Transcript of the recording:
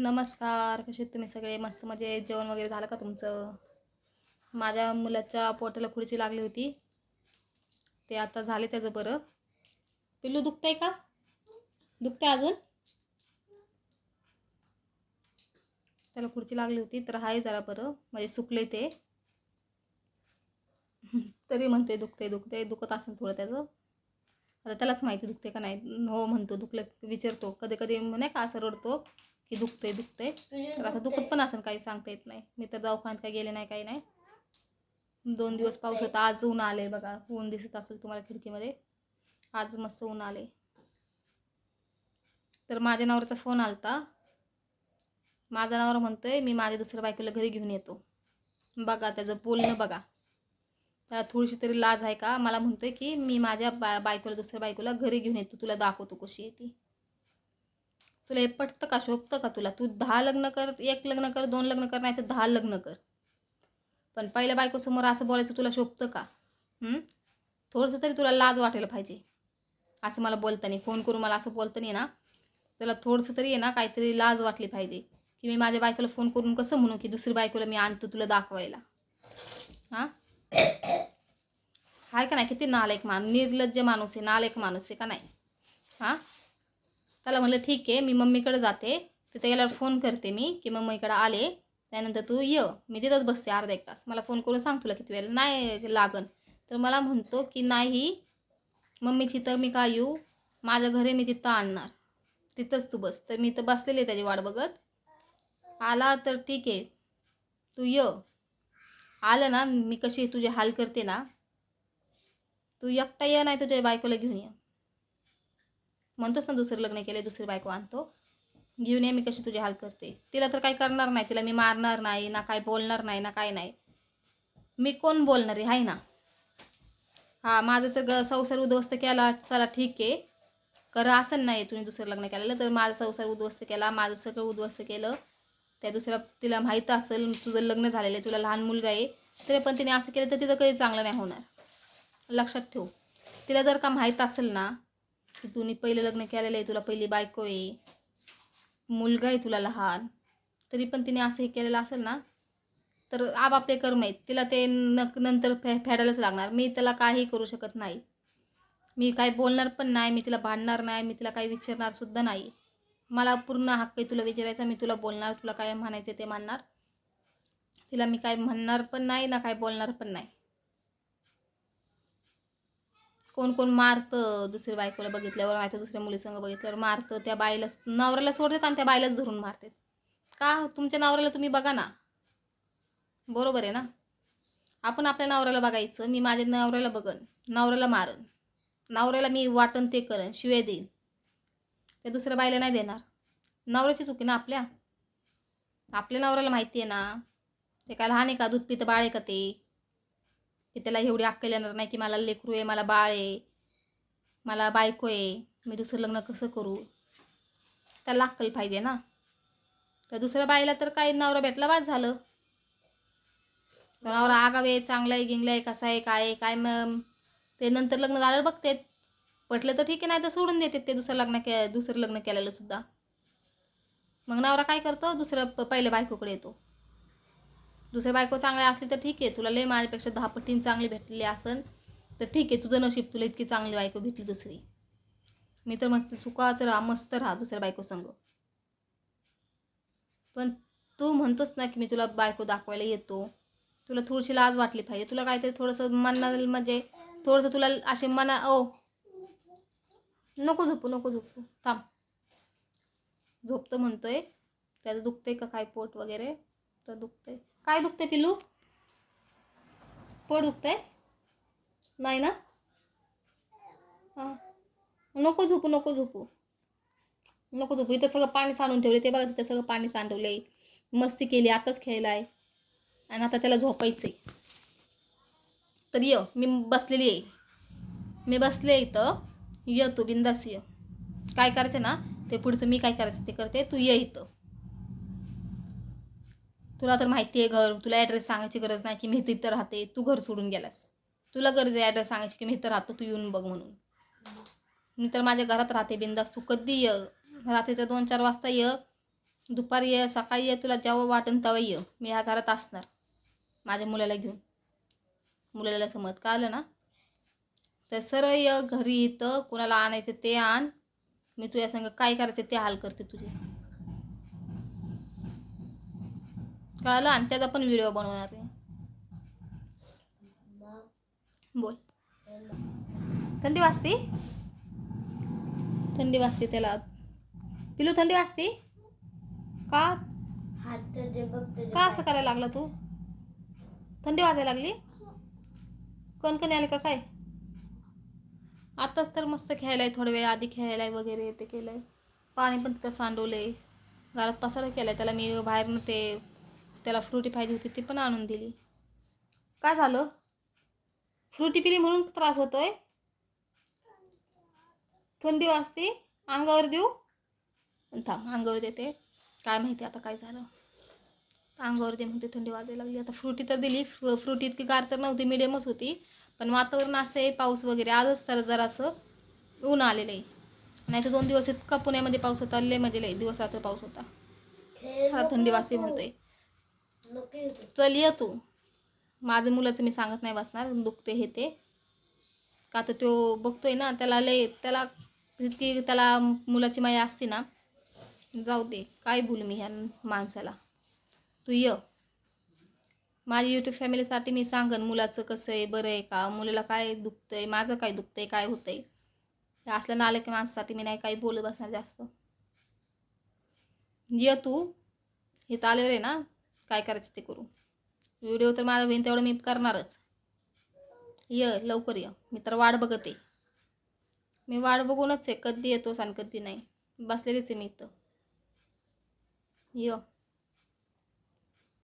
नमस्कार कसे तुम्ही सगळे? मस्त म्हणजे जेवण वगैरे झालं का तुमचं? माझ्या मुलाच्या पोटाला खुर्ची लागली होती. ते आता झाले त्याचं बरं. पिल्लू दुखत आहे का? दुखतंय अजून? त्याला खुर्ची लागली होती तर आहे जरा बरं. म्हणजे सुकले ते. तरी म्हणते दुखते दुखते दुखत असेल थोडं त्याचं. आता त्यालाच माहिती दुखते का नाही? हो म्हणतो दुखलं विचारतो. कधी कधी नाही का असं रडतो? की दुखते दुखते तर आता दुखत पण असेल काही सांगता येत नाही. मी तर दवाखान्यात काही गेले नाही काही नाही. दोन दिवस पाऊस होता आज ऊन आले बघा. ऊन दिसत असेल तुम्हाला खिडकीमध्ये. आज मस्त ऊन आले तर माझ्या नवऱ्याचा फोन आलता. माझा नवरा म्हणतोय मी माझ्या दुसऱ्या बायकोला घरी घेऊन येतो. बघा त्याचं बोलणं बघा. त्याला थोडीशी तरी लाज आहे का? मला म्हणतोय की मी माझ्या बा बायकोला दुसऱ्या बायकोला घरी घेऊन येतो. तुला दाखवतो कशी आहे ती. तुला हे पटतं का शोभतं का तुला? तू दहा लग्न कर एक लग्न कर दोन लग्न कर नाही तर दहा लग्न कर. पण पहिल्या बायकोसमोर असं बोलायचं तुला शोभतं का? थोडंसं तरी तुला लाज वाटायला पाहिजे. असं मला बोलताना फोन करून मला असं बोलताना ना तुला थोडंसं तरी आहे ना काहीतरी लाज वाटली पाहिजे. की मी माझ्या बायकोला फोन करून कसं म्हणू की दुसरी बायकोला मी आणतो तुला दाखवायला? हां? हाय का नाही? किती नालायक माणूस निर्लज्ज माणूस आहे नालायक माणूस आहे का नाही? हां? त्याला म्हणलं ठीक आहे मी मम्मीकडे जाते. तिथे गेल्यावर फोन करते मी की मम्मीकडे आले. त्यानंतर तू ये. मी तिथंच बसते अर्धा एक तास. मला फोन करून सांग तुला किती वेळ नाही लागन. तर मला म्हणतो की नाही मम्मी तिथं मी का येऊ? माझ्या घरी मी तिथं आणणार. तिथंच तू बस. तर मी तर बसलेली आहे त्याची वाट बघत. आला तर ठीक आहे. तू ये. आलं ना मी कशी तुझे हाल करते ना? तू एकटा ये नाही तुझ्या बायकोला घेऊन ये. म्हणतोस ना दुसरं लग्न केले दुसरी बायको आणतो. घेऊन ये मी कशी तुझे हाल करते. तिला तर काही करणार नाही. तिला मी मारणार नाही ना काय बोलणार नाही ना काय नाही. मी कोण बोलणार आहे? हाय ना. हा माझं तर ग संसार उद्ध्वस्त केला चला ठीक आहे. खरं असं नाही तुम्ही दुसरं लग्न केलेलं तर माझा संसार उद्ध्वस्त केला माझं सगळं उद्ध्वस्त केलं. त्या दुसऱ्या तिला माहीत असेल तुझं लग्न झालेलं आहे तुला लहान मुलगा आहे. तरी पण तिने असं केलं तर तिचं कधी चांगलं नाही होणार. लक्षात ठेव. तिला जर का माहीत असेल ना की तुम्ही पहिलं लग्न केलेलं आहे तुला पहिली बायको आहे. मुलगा आहे तुला लहान. तरी पण तिने असं हे केलेलं असेल ना तर आपापले कर्म आहेत. तिला ते न नंतर फे फेडायलाच लागणार. मी त्याला काही करू शकत नाही. मी काही बोलणार पण नाही मी तिला भांडणार नाही मी तिला काही विचारणार सुद्धा नाही. मला पूर्ण हक्क आहे तुला विचारायचा मी तुला बोलणार तुला काय म्हणायचं ते म्हणणार तिला मी काय म्हणणार पण नाही ना काय बोलणार पण नाही. कोण कोण मारतं. दुसऱ्या बायकोला बघितल्यावर नाही तर दुसऱ्या मुलीसंग बघितल्यावर मारतं. त्या बाईला नवऱ्याला सोडतात आणि त्या बाईलाच धरून मारतात. का? तुमच्या नवऱ्याला तुम्ही बघा ना. बरोबर आहे ना? आपण आपल्या नवऱ्याला बघायचं. मी माझ्या नवऱ्याला बघन. नवऱ्याला मारन. नवऱ्याला मी वाटन ते करेन. शिवे देईन. त्या दुसऱ्या बाईला नाही देणार. नवऱ्याची चुकी ना आपल्या? आपल्या नवऱ्याला माहिती आहे ना? ते काय लहान आहे का? दूध पितं बाळ आहे का ते? की त्याला एवढी अक्कल येणार नाही की मला लेकरू आहे मला बाळ आहे मला बायको आहे मी दुसरं लग्न कसं करू? त्याला अक्कल पाहिजे ना. तर दुसऱ्या बाईला तर काही नवरा भेटला वाद झालं. तर नवरा आगाव आहे चांगला आहे गिंगला आहे कसा आहे काय आहे काय मग? ते नंतर लग्न झालं बघते पटलं तर ठीक आहे नाही तर सोडून देते ते दुसरं लग्न के दुसरं लग्न केलेलं सुद्धा. मग नवरा काय करतो? दुसरं प पहिल्या बायकोकडे येतो. दुसऱ्या बायको चांगल्या असतील तर ठीक आहे. तुला लय माझ्यापेक्षा दहा पटीन चांगली भेटलेली असन तर ठीक आहे. तुझं नशीब तुला इतकी चांगली बायको भेटली दुसरी. मी तर मस्त सुखाचं राहा मस्त राहा दुसऱ्या बायको संग. पण तू म्हणतोस ना की मी तुला बायको दाखवायला येतो. तुला थोडीशी लाज वाटली पाहिजे. तुला काहीतरी थोडंसं मनाला म्हणजे थोडंसं तुला असे मना ओ. नको झोपू नको झोपू. थांब. झोपतं म्हणतोय. त्याचं दुखतंय का? काय पोट वगैरे? तर दुखतंय. काय दुखतंय पिलू पोट दुखतंय? नाही ना? हां. नको झोपू नको झोपू. नको झोपू. इथं सगळं पाणी सांडून ठेवले ते बघा तिथं सगळं पाणी सांडवलंय. मस्ती केली आताच खेळलाय. आणि आता त्याला झोपायचंय. तर ये मी बसलेली आहे. मी बसले इथं. ये तू बिंदास ये. काय करायचं ना ते पुढचं मी काय करायचं ते करते. तू ये इथं. तुला तर माहिती आहे घर तुला ॲड्रेस सांगायची गरज नाही की मी तिथं राहते तू घर सोडून गेलास. तुला गरज आहे ॲड्रेस सांगायची की मी इथं राहतो तू येऊन बघ म्हणून. मी तर माझ्या घरात राहते बिंदास तू कधी ये? रात्रीचं दोन चार वाजता ये दुपारी ये सकाळी ये तुला जेव्हा वाटन तेव्हा ये. मी ह्या घरात असणार माझ्या मुलाला घेऊन. मुलाला समज का आलं ना? तर सरळ ये घरी इथं कुणाला आणायचं ते आण. मी तुझ्या संग काय करायचं ते हाल करते तुझे. कळालं? आणि त्याचा पण व्हिडिओ बनवणार आहे. बोल. थंडी वाजते? थंडी वाजते त्याला. पिलू थंडी वाजते? का? का असं करायला लागला तू? थंडी वाजायला लागली? कणकणी आले का काय? आताच तर मस्त खेळायलाय थोडा वेळ. आधी खेळायला वगैरे ते केलंय. पाणी पण तिथं सांडवलंय. घरात पसारा केलाय. त्याला मी बाहेरनं ते त्याला फ्रुटी पाहिजे होती ती पण आणून दिली. काय झालं? फ्रुटी पिली म्हणून त्रास होतोय? थंडी वाजते. अंगावर देऊ? थांब अंगावर देते. काय माहिती आता काय झालं. अंगावर दे म्हणते थंडी वाजायला लागली. आता फ्रुटी तर दिली. फ्रु फ्रुटी इतकी गार तर नव्हती मिडियमच होती. पण वातावरण असं आहे पाऊस वगैरे. आजच तर जरासं ऊन आलेलं आहे. नाही तर दोन दिवस इतका पुण्यामध्ये पाऊस होता लय म्हणजे लय दिवस रात्र पाऊस होता. आता थंडी वाजते म्हणतोय. चल ये तू. माझं मुलाचं मी सांगत नाही बसणार दुखते हे ते. का तर तो बघतोय ना त्याला लय त्याला इतकी त्याला मुलाची माया असते ना जाऊ दे काय भूल मी ह्या माणसाला. तू ये. माझी यूट्यूब फॅमिलीसाठी मी सांगन मुलाचं कसं आहे बरं आहे का? मुलाला काय दुखतंय माझं काय दुखतंय काय होतंय? हे असलं नालं की माणसासाठी मी नाही काही बोलत बसणार जास्त. ये तू. इथं आले रे ना काय करायचं ते करू. व्हिडिओ तर माझा बहीण तेवढं मी करणारच. ये लवकर ये. मी तर वाट बघते. मी वाट बघूनच आहे. कधी येतोस आणि कधी नाही. बसलेलीच आहे मी इथं. ये.